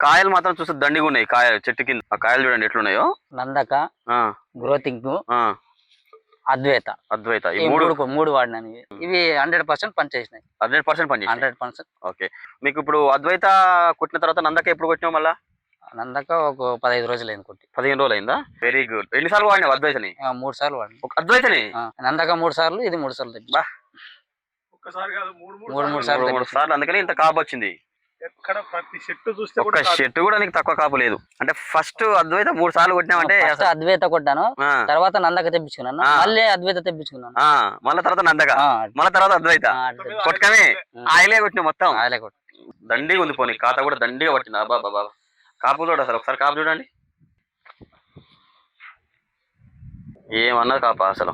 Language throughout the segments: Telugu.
కాయలు మాత్రం చూస్తే దండిగా ఉన్నాయి కాయలు చెట్టు కింద. ఆ కాయలు చూడండి ఎట్లున్నాయో. నందక ఆ, గ్రోతింగ్ ఆ, అద్వైత. అద్వైత. ఈ మూడు మూడు వాడినాను. ఇవి. హండ్రెడ్ పర్సెంట్ పనిచేసినాయి. హండ్రెడ్ పర్సెంట్ పని హండ్రెడ్ పర్సెంట్. ఓకే. మీకు ఇప్పుడు అద్వైత కొట్టిన తర్వాత నందక ఎప్పుడు కొట్టినావు మళ్ళా? నందక ఒక పదహైదు రోజులు అయింది కొట్టి. పదిహేను రోజులు అయిందా? వెరీ గుడ్ ఎన్నిసార్లు వాడినావు అద్వైతని? ఆ, మూడు సార్లు వాడినా. ఒక అద్వైతని? ఆ, నందక మూడు సార్లు ఇది మూడు సార్లు తెప్పి బా. ఒక్కసారి కాదు మూడు మూడు సార్లు. మూడు సార్లు. అందుకని ఇంత కాపు వచ్చింది ఎక్కడ ప్రతి చెట్టు చూస్తే కాదు. చెట్టు కూడా నీకు తక్కువ కాపు లేదు. అంటే ఫస్ట్ అద్వైత మూడు సార్లు కొట్టినామంటే అద్వైత కొట్టాను. తర్వాత నందక తెప్పించుకున్నాను. మళ్ళీ అద్వైత తెప్పించుకున్నాను. ఆ, మళ్ళా తర్వాత నందక. మళ్ళా తర్వాత అద్వైత. కొట్టకమే. ఆయలే కొట్టిన మొత్తం. ఆయలే కొట్టు. దండిగా ఉంది పోనీ. ఖాతా కూడా దండిగా పట్టింది అబ్బా బాబా కాపు చూడ అసలు. ఒకసారి కాపు చూడండి. ఏమన్నది కాపా అసలు?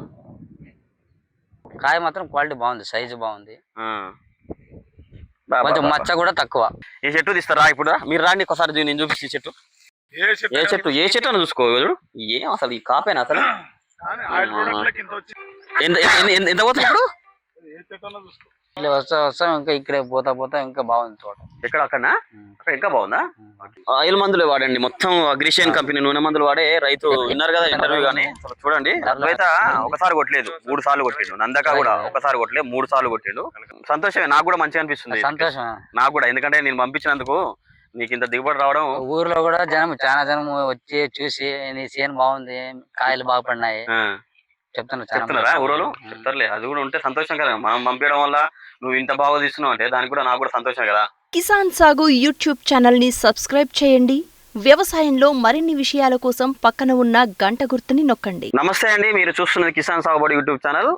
కాయ మాత్రం క్వాలిటీ బాగుంది. సైజు బాగుంది. కొంచెం. మచ్చ కూడా తక్కువ. ఈ చెట్టు తీస్తారా ఇప్పుడు. మీరు రాండి ఒకసారి దీన్ని నేను చూపించి ఈ చెట్టు. ఏ చెట్టు ఏ చెట్టు? ఏ అని చూసుకో చూడు ఏం అసలు ఈ కాపేనా అసలు ఎంత- ఎంత పోతుంది ఇప్పుడు? ఇట్లా వస్తా వస్తా ఇంకా ఇక్కడే పోతా పోతా ఇంకా బాగుంది తోట. ఎక్కడ. అక్కడ ఇంకా బాగుందా. ఆయిల్ మందులు వాడండి. మొత్తం అగ్రిషియన్ కంపెనీ నూనె మందులు వాడే రైతు విన్నారు కదా ఇంటర్వ్యూ కానీ చూడండి. అద్వైత ఒకసారి కొట్టలేదు మూడు సార్లు కొట్టిండు. నందక కూడా ఒకసారి కొట్టలేదు మూడు సార్లు కొట్టిండు. సంతోషమే నాకు కూడా మంచిగా అనిపిస్తుంది. సంతోషం నాకు కూడా ఎందుకంటే నేను పంపించినందుకు నీకు ఇంత దిగుబడి రావడం ఊర్లో కూడా జనం చాలా జనం వచ్చి చూసి నీ చేను బాగుంది కాయలు బాగా పడినాయి. ఆ, చెప్తున్నారు ఉం. చెప్తారులే. అది కూడా ఉంటే సంతోషం కదా. మనం పంపించడం వల్ల నువ్వు ఇంత బాగా తీస్తున్నావు అంటే దానికి కూడా నాకు కూడా సంతోషం కదా. కిసాన్ సాగు యూట్యూబ్ ఛానల్ని సబ్స్క్రైబ్ చేయండి. వ్యవసాయంలో మరిన్ని విషయాల కోసం పక్కన ఉన్న గంట గుర్తుని నొక్కండి. నమస్తే అండి. మీరు చూస్తున్నది కిసాన్ సాగుబడి యూట్యూబ్ ఛానల్.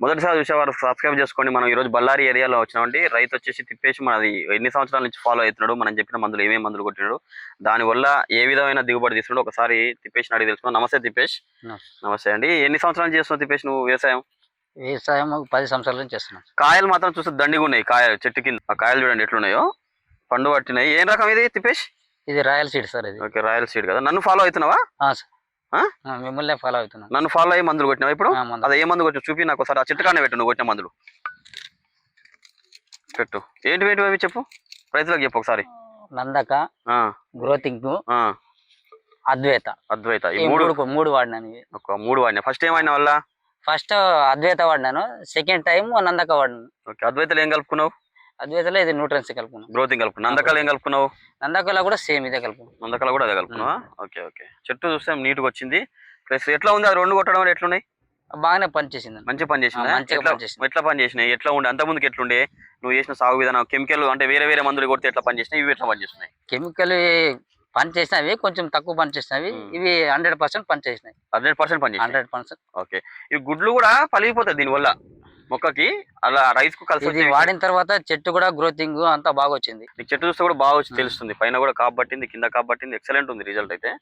మొదటిసారి చూసేవారు సబ్స్క్రైబ్ చేసుకోండి. మనం ఈ రోజు బళ్ళారి ఏరియాలో వచ్చినామండి రైతు వచ్చేసి తిప్పేసి మనది ఎన్ని సంవత్సరాల నుంచి ఫాలో అవుతున్నాడు మనం చెప్పిన మందులు ఏమేమి మందులు కొట్టినాడు దానివల్ల ఏ విధమైన దిగుబడి తీస్తున్నాడు ఒకసారి తిప్పేసి అడిగి తెలుసుకున్నాం నమస్తే తిప్పేష్. నమస్తే. అండి. ఎన్ని సంవత్సరాలు చేస్తున్నావు తిప్పేష్ నువ్వు వ్యవసాయం? వ్యవసాయం పది సంవత్సరాల నుంచి చేస్తున్నాం. కాయలు మాత్రం చూస్తే దండిగా ఉన్నాయి. కాయలు చెట్టు కింద ఆ కాయలు చూడండి ఎట్లున్నాయో. పండు పట్టినాయి. ఏం రకం ఇది తిప్పేష్? ఇది రాయల్ సీడ్ సార్ ఇది. ఓకే రాయల్ సీడ్ కదా. నన్ను ఫాలో అవుతున్నావా? సార్. మిమ్మల్నే ఫాలో అవుతున్నాం. నన్ను ఫాలో అయ్యి మందులు కొట్టినావా ఇప్పుడు. అదే ఏ మందు కొట్టిన చూపి నాకు ఒకసారి. ఆ చిట్టకానే పెట్టు నువ్వు కొట్టిన మందులు. పెట్టు. ఏంటి ఏంటి అవి చెప్పు? రైతులకు చెప్పు ఒకసారి. నందక ఆ, గ్రోతింగ్ ఆ, అద్వైత. అద్వైత. మూడు మూడు వాడినాను మూడు వాడినా ఫస్ట్ ఏం వాడినా వల్ల ఫస్ట్ అద్వైత వాడినాను సెకండ్ టైం నందక వాడినాను. ఓకే అద్వైతలు ఏం కలుపుకున్నావు? అద్వైతలో ఇది న్యూట్రన్స్ కలుపుకున్నాను గ్రోతింగ్ కలుపుకున్నావు? నందకాలు ఏం కలుపుకున్నావు? నందకలో కూడా సేమ్ ఇదే కలుపుకున్నాను నందకాలు కూడా అదే కలుపుకున్నావా? Okay okay. చెట్టు చూస్తే నీట్గా వచ్చింది ప్లస్ ఎట్లా ఉంది? అది రెండు కొట్టడం ఎట్లున్నాయి? బాగానే పనిచేసింది మంచి పని చేసిందా ఎట్లా పని చేసినాయి ఎట్లా ఉండే? అంత ముందుకు ఎట్లుండే? నువ్వు చేసిన సాగు విధానం కెమికల్ అంటే వేరే వేరే మందులు కొడితే ఎట్లా పని చేసినాయి ఇవి ఎట్లా పని చేస్తున్నాయి కెమికల్ పని చేసినవి కొంచెం తక్కువ పని చేసినవి. ఇవి హండ్రెడ్ పర్సెంట్ పని చేసినాయి హండ్రెడ్ పర్సెంట్ పని చేసినాయి హండ్రెడ్ పర్సెంట్ ఓకే. ఈ గుడ్లు కూడా పలిగిపోతాయి దీనివల్ల. మొక్కకి అలా రైస్కు కలిసి వాడిన తర్వాత చెట్టు కూడా గ్రోతింగ్ అంతా బాగా వచ్చింది. చెట్టు చూస్తే కూడా బాగా వచ్చి తెలుస్తుంది. పైన కూడా కాపు పట్టింది కింద కాపు పట్టింది ఎక్సలెంట్ ఉంది రిజల్ట్ అయితే.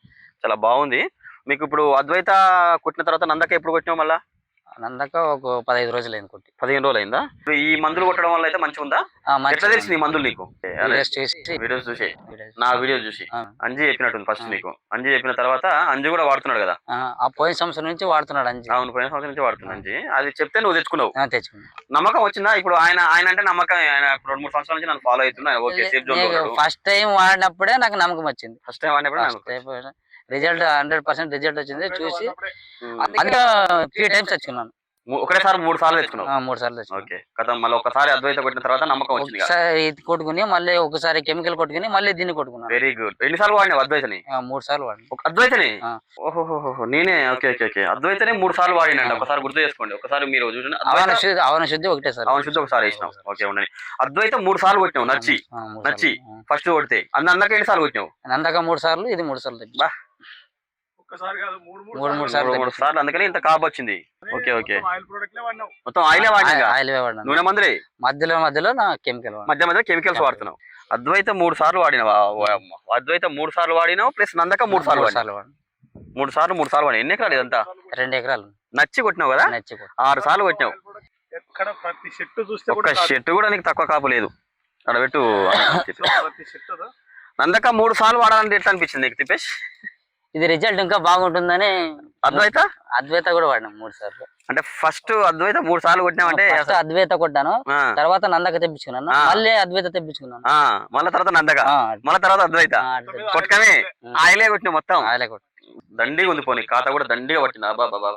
చాలా బాగుంది. మీకు ఇప్పుడు అద్వైత కొట్టిన తర్వాత నందక ఎప్పుడు కొట్టినావు మళ్ళా? నందక ఒక పదహైదు రోజులు అయింది కొట్టి. పదిహేను రోజులు అయిందా ఇప్పుడు ఈ మందులు కొట్టడం వల్ల అయితే మంచిగా ఉందా? ఎట్లా తెలిసింది ఈ మందులు నీకు? వీడియోస్ చూసి. వీడియోస్ వీడియోస్ నా వీడియో చూసి. అంజీ చెప్పినట్టుంది ఫస్ట్. నీకు. అంజీ చెప్పిన తర్వాత అంజీ కూడా వాడుతున్నాడు కదా? ఆ, పోయిన సంవత్సరం నుంచి వాడుతున్నాడు అంజి. అవును పోయిన సంవత్సరం నుంచి వాడుతున్నా అంజీ. అది చెప్తే నువ్వు తెచ్చుకున్నావు. ఆ, తెచ్చుకున్నాను నమ్మకం వచ్చిందా? ఇప్పుడు ఆయన ఆయన అంటే నమ్మకం. ఆయన ఇప్పుడు రెండు మూడు సంవత్సరాల నుంచి నన్ను ఫాలో అవుతున్నా okay safe zone first time వాడినప్పుడే నాకు నమ్మకం వచ్చింది. ఫస్ట్ టైం వాడినప్పుడు రిజల్ట్ హండ్రెడ్ పర్సెంట్ రిజల్ట్ వచ్చింది చూసి. అందుకే త్రీ టైమ్స్ తెచ్చుకున్నాను ఒకటేసారి మూడు సార్లు తెచ్చుకున్నావు? ఆ, మూడు సార్లు తెచ్చుకున్నాను. ఓకే. కథ మళ్ళీ ఒకసారి అద్వైత కొట్టిన తర్వాత నమ్మకం వచ్చింది కదా? ఒకసారి ఇది కొట్టుకుని మళ్ళీ ఒకసారి కెమికల్ కొట్టుకుని మళ్ళీ దీన్ని కొట్టుకున్నాను. వెరీ గుడ్ ఎన్నిసార్లు వాడినావు అద్వైతని? ఆ, మూడు సార్లు వాడిన. ఒక అద్వైతని. ఓహోహోహో. నేనే ఓకే ఓకే ఓకే. అద్వైతనే మూడు సార్లు వాడినండి. ఒకసారి గుర్తు చేసుకోండి. ఒకసారి మీరు అవన శుద్ధి అవన శుద్ధి ఒకటే సార్. అవును శుద్ధి ఒకసారి వేసినావు. ఓకే ఉండండి. అద్వైత మూడు సార్లు కొట్టినావు నచ్చి. నచ్చి. సార్లు. ఫస్ట్ కొడితే. అందక ఎన్ని సార్లు కొట్టినావు? ఆ. నందక మూడు సార్లు ఇది మూడు సార్లు తెచ్చి బా. మూడు మూడు మూడు సార్లు. మూడు సార్లు అందుకని ఇంత కాపు వచ్చింది. Okay okay. మొత్తం ఆయిల్ ఆయిలే వాడినా. నూనె మందులే? మధ్యలో మధ్యలో నా కెమికల్ వాడిన. మధ్య మధ్య కెమికల్స్ వాడుతున్నావు. అద్వైత మూడు సార్లు వాడినావా. అద్వైత మూడు సార్లు వాడినావు ప్లస్ నందక మూడు సార్లు మూడు సార్లు వాడిన. మూడు సార్లు మూడు సార్లు వాడినావు. ఎన్ని ఎకరాలు ఇదంతా? రెండు ఎకరాలు. నచ్చి కొట్టినావు కదా? నచ్చి. ఆరు సార్లు కొట్టినావు. ఎక్కడ ప్రతి చెట్టు చూస్తే ఒక్క కూడా కాదు. చెట్టు కూడా నీకు తక్కువ కాపు లేదు. అక్కడ పెట్టు. నందక మూడు సార్లు వాడాలంటే ఎట్లా అనిపించింది నీకు తిప్పేష్ ఇది రిజల్ట్ ఇంకా బాగుంటుందని అద్వైత? అద్వైత కూడా వాడినాం మూడు సార్లు. అంటే ఫస్ట్ అద్వైత మూడు సార్లు కొట్టినామంటే ఫస్ట్ అద్వైత కొట్టాను తర్వాత నందక తెప్పించుకున్నాను. మళ్ళీ అద్వైత తెప్పించుకున్నాను. మళ్ళా తర్వాత నందక? మళ్ళా తర్వాత అద్వైత. కొట్టకమే? ఉం. ఆయలే కొట్టిన మొత్తం? ఆయలే కొట్టు. దండిగా ఉంది పోనీ ఖాతా కూడా దండిగా పట్టింది అబ్బా బాబా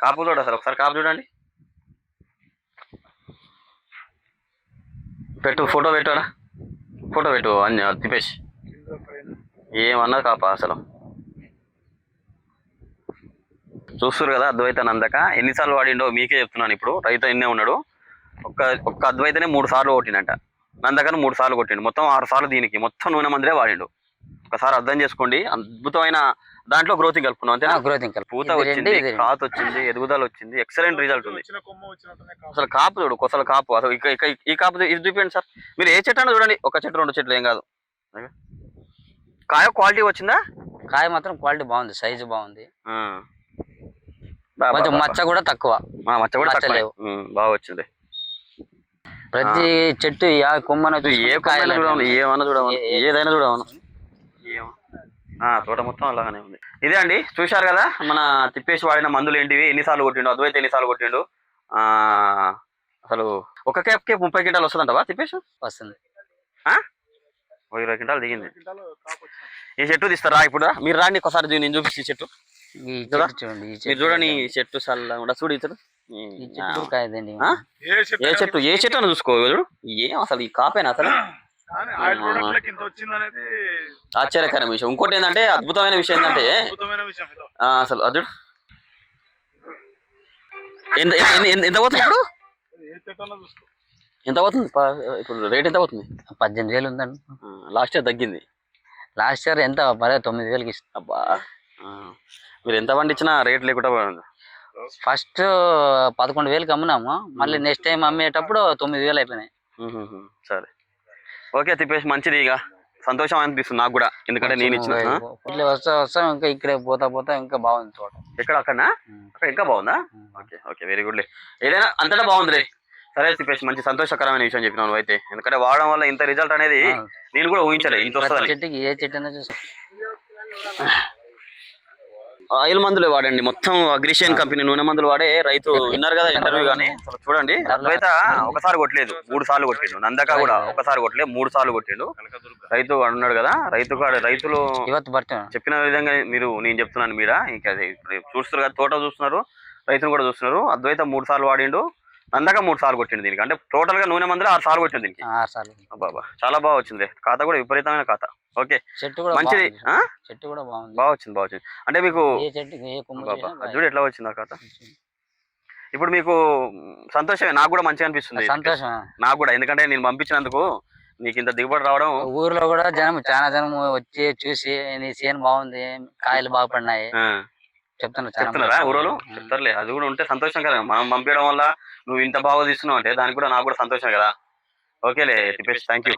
కాపు చూడు అసలు ఒకసారి కాపు చూడండి. పెట్టు ఫోటో పెట్టురా ఫోటో పెట్టు కింద పైన. ఏమన్నా కాపా అసలు? చూస్తున్నారు కదా అద్వైత నందక ఎన్నిసార్లు వాడిండో మీకే చెప్తున్నాను ఇప్పుడు. రైతు ఎన్నే ఉన్నాడు? ఒక్క ఒక్క అద్వైతనే మూడు సార్లు కొట్టిండంట. నందకను మూడు సార్లు కొట్టిండు. మొత్తం ఆరు సార్లు దీనికి. మొత్తం నూనె మందిరే వాడిండు. ఒకసారి అర్థం చేసుకోండి. అద్భుతమైన దాంట్లో గ్రోతింగ్ కలుపుకున్నాం అంతేనా? గ్రోత్ ఇంకా పూత వచ్చింది. కాత వచ్చింది ఎదుగుదల వచ్చింది. ఎక్సలెంట్ రిజల్ట్ ఉంది. అసలు కాపు చూడు కొసల కాపు. అసలు ఇక ఇక ఈ కాపు ఇది చూపించండి సార్. మీరు ఏ చెట్టు చూడండి. ఒక చెట్టు రెండు చెట్లు ఏం కాదు. కాయ క్వాలిటీ వచ్చిందా? కాయ మాత్రం క్వాలిటీ బాగుంది. సైజు బాగుంది. కొంచెం. మచ్చ కూడా తక్కువ. మా మచ్చ కూడా తక్కువే. బాగా వచ్చింది. ప్రతి చెట్టు యా కొమ్మన ఏ కాయలు ఏమన్నా ఏ- ఏదైనా చూడమను. ఏమో. ఆ తోట మొత్తం అలాగానే ఉంది. ఇదే అండి చూశారు కదా మన తిప్పేసి వాడిన మందులు ఏంటివి? ఎన్నిసార్లు కొట్టిండు? అద్వైత ఎన్నిసార్లు కొట్టిండు? ఆ అసలు ఒక క్యాప్కి ముప్పై క్వింటాలు వస్తుందంటవా తిప్పేసి? వస్తుంది. ఇరవై క్వింటాలు దిగింది. ఈ చెట్టు తీస్తారా ఇప్పుడు? మీరు రాండి ఒకసారి నేను చూపిస్తే ఈ చెట్టు. చూడండి మీరు చెట్టు చూడండి ఈ చెట్టు చల్లగా కూడా చూడు ఇతడు. కాయదండి? ఏ చెట్టు ఏ చెట్టు? అని చూసుకో చూడు ఏం అసలు ఈ కాపేనా అసలు కానీ ఆయిల్ ప్రొడక్ట్లకి ఇంత వచ్చింది అనేది ఆశ్చర్యకరమైన విషయం. ఇంకోటి ఏంటంటే అద్భుతమైన విషయం ఏంటంటే అద్భుతమైన విషయం ఇది. ఆ, అసలు అదుడు ఎంత పోతుంది ఇప్పుడు? ఎంత పోతుంది? ఇప్పుడు రేట్ ఎంత పోతుంది? పద్దెనిమిది వేలు ఉందండి. లాస్ట్ ఇయర్ తగ్గింది. లాస్ట్ ఇయర్ ఎంత? మరే తొమ్మిది వేలకి ఇస్తాం అబ్బా. మీరు ఎంత పండించినా రేట్ లేకుండా పోయింది. ఫస్ట్ పదకొండు వేలకి అమ్మినాము. మళ్ళీ నెక్స్ట్ టైం అమ్మేటప్పుడు తొమ్మిది వేలు అయిపోయినాయి. సరే. ఓకే తిప్పేసి మంచిది ఇక. సంతోషం అనిపిస్తుంది నాకు కూడా. ఎందుకంటే నేను ఇచ్చిన ఆ? ఇట్లా వస్తా వస్తా ఇంకా ఇక్కడే పోతా పోతా ఇంకా బాగుంది తోట. ఎక్కడ అక్కడనా. అక్కడ ఇంకా బాగుందా? ఓకే ఓకే వెరీ గుడ్ లే. ఏదైనా అంతటా బాగుందిలే. సరే తిప్పేసి మంచి సంతోషకరమైన విషయం చెప్పినావు నువ్వైతే ఎందుకంటే వాడడం వల్ల ఇంత రిజల్ట్ అనేది. నేను కూడా ఊహించలే ఇంత ప్రతి వస్తుందని చెట్టుకి ఏ చెట్టు అయినా ఆయిల్ మందులే వాడండి. మొత్తం అగ్రిషియన్ కంపెనీ నూనె మందులు వాడే రైతు విన్నారు కదా ఇంటర్వ్యూ గానీ. చూడండి రైత ఒకసారి కొట్టలేదు మూడు సార్లు కొట్టిండు. నందక కూడా ఒకసారి కొట్టలేదు మూడు సార్లు కొట్టిండు. రైతు అన్నాడు కదా రైతు రైతులు చెప్పిన విధంగా మీరు నేను చెప్తున్నాను మీరా ఇంకా చూస్తున్నారు కదా తోట చూస్తున్నారు రైతును కూడా చూస్తున్నారు. అద్వైత మూడు సార్లు వాడిండు. నందక మూడు సార్లు కొట్టిండు దీనికి. అంటే టోటల్గా నూనె మందులు ఆరు సార్లు కొట్టిండు దీనికి. ఆరు సార్లు బాబా చాలా బాగా వచ్చింది. ఖాతా కూడా విపరీతమైన ఖాతా. ఓకే. చెట్టు కూడా మంచిది? చెట్టు కూడా బాగుంది. బాగా వచ్చింది బాగా వచ్చింది. అంటే మీకు బాబా చూడు ఎట్లా వచ్చింది ఆ ఖాతా. ఇప్పుడు మీకు సంతోషమే. నాకు కూడా మంచిగా అనిపిస్తుంది. సంతోషం నాకు కూడా. ఎందుకంటే నేను పంపించినందుకు నీకు ఇంత దిగుబడి రావడం ఊర్లో కూడా జనం చాలా జనం వచ్చి చూసి నీ చేను బాగుంది కాయలు బాగా పడినాయి. ఆ, చెప్తున్నారు. ఊరోలు. చెప్తారులే. అది కూడా ఉంటే సంతోషం కదా. మనం పంపించడం వల్ల నువ్వు ఇంత బాగా తీస్తున్నావు అంటే దానికి కూడా నాకు కూడా సంతోషం కదా. ఓకేలే తిప్పేసి. Thank you